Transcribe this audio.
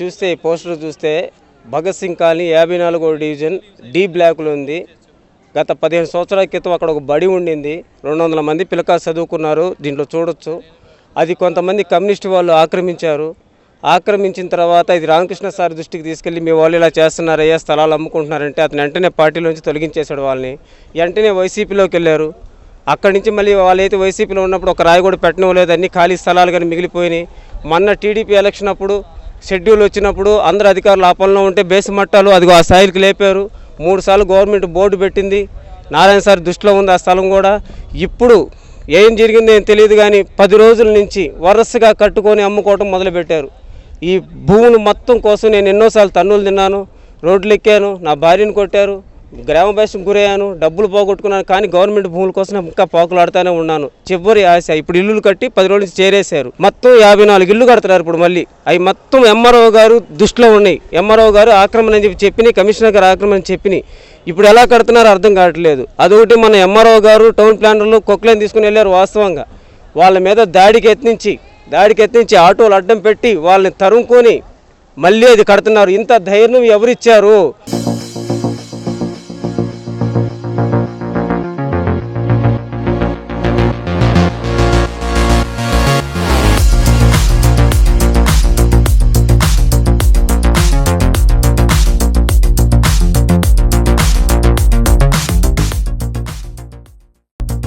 చూస్తే ఈ పోస్టర్ చూస్తే భగత్ సింగ్ కాలనీ యాభై నాలుగో డివిజన్ డి బ్లాక్లో ఉంది. గత పదిహేను సంవత్సరాల క్రితం అక్కడ ఒక బడి ఉండింది. రెండు వందల మంది పిల్లకాయలు చదువుకున్నారు. దీంట్లో చూడొచ్చు. అది కొంతమంది కమ్యూనిస్ట్ వాళ్ళు ఆక్రమించారు. ఆక్రమించిన తర్వాత ఇది రామకృష్ణ సార్ దృష్టికి తీసుకెళ్ళి మీ వాళ్ళు ఇలా చేస్తున్నారయ్యా స్థలాలు అమ్ముకుంటున్నారంటే అతను వెంటనే పార్టీలోంచి తొలగించేశాడు వాళ్ళని. వెంటనే వైసీపీలోకి వెళ్ళారు. అక్కడి నుంచి మళ్ళీ వాళ్ళైతే వైసీపీలో ఉన్నప్పుడు ఒక రాయి కూడా పెట్టడం అన్ని ఖాళీ స్థలాలు కానీ మిగిలిపోయినాయి. మొన్న టీడీపీ ఎలక్షన్ అప్పుడు షెడ్యూల్ వచ్చినప్పుడు అందరు అధికారులు ఆపంలో ఉంటే బేసి మట్టాలు అది ఆ స్థాయికి లేపారు. మూడు సార్లు గవర్నమెంట్ బోర్డు పెట్టింది. నారాయణ సార్ దృష్టిలో ఉంది ఆ స్థలం కూడా. ఇప్పుడు ఏం జరిగిందో ఏం తెలియదు కానీ పది రోజుల నుంచి వరుసగా కట్టుకొని అమ్ముకోవటం మొదలుపెట్టారు. ఈ భూములు మొత్తం కోసం నేను ఎన్నోసార్లు తన్నులు తిన్నాను రోడ్లు ఎక్కాను నా భార్యను కొట్టారు. గ్రామ భాషకు గురయ్యాను డబ్బులు పోగొట్టుకున్నాను కానీ గవర్నమెంట్ భూముల కోసం ఇంకా పోకులాడుతూనే ఉన్నాను. చివరి ఆశ ఇప్పుడు ఇల్లులు కట్టి పది రోజుల నుంచి చేరేశారు. మొత్తం యాభై నాలుగు ఇల్లు కడుతున్నారు ఇప్పుడు మళ్ళీ. అవి మొత్తం ఎంఆర్ఓ గారు దృష్టిలో ఉన్నాయి. ఎంఆర్ఓ గారు ఆక్రమణ అని చెప్పి చెప్పినాయి కమిషనర్ గారు ఆక్రమణ అని చెప్పినాయి. ఇప్పుడు ఎలా కడుతున్నారో అర్థం కావట్లేదు. అదొకటి మన ఎంఆర్ఓ గారు టౌన్ ప్లానర్లు కొక్లైన్ తీసుకుని వెళ్ళారు వాస్తవంగా. వాళ్ళ మీద దాడికి యత్నించి దాడికి యత్నించి ఆటోలు అడ్డం పెట్టి వాళ్ళని తరుముకొని మళ్ళీ అది కడుతున్నారు. ఇంత ధైర్యం ఎవరిచ్చారు?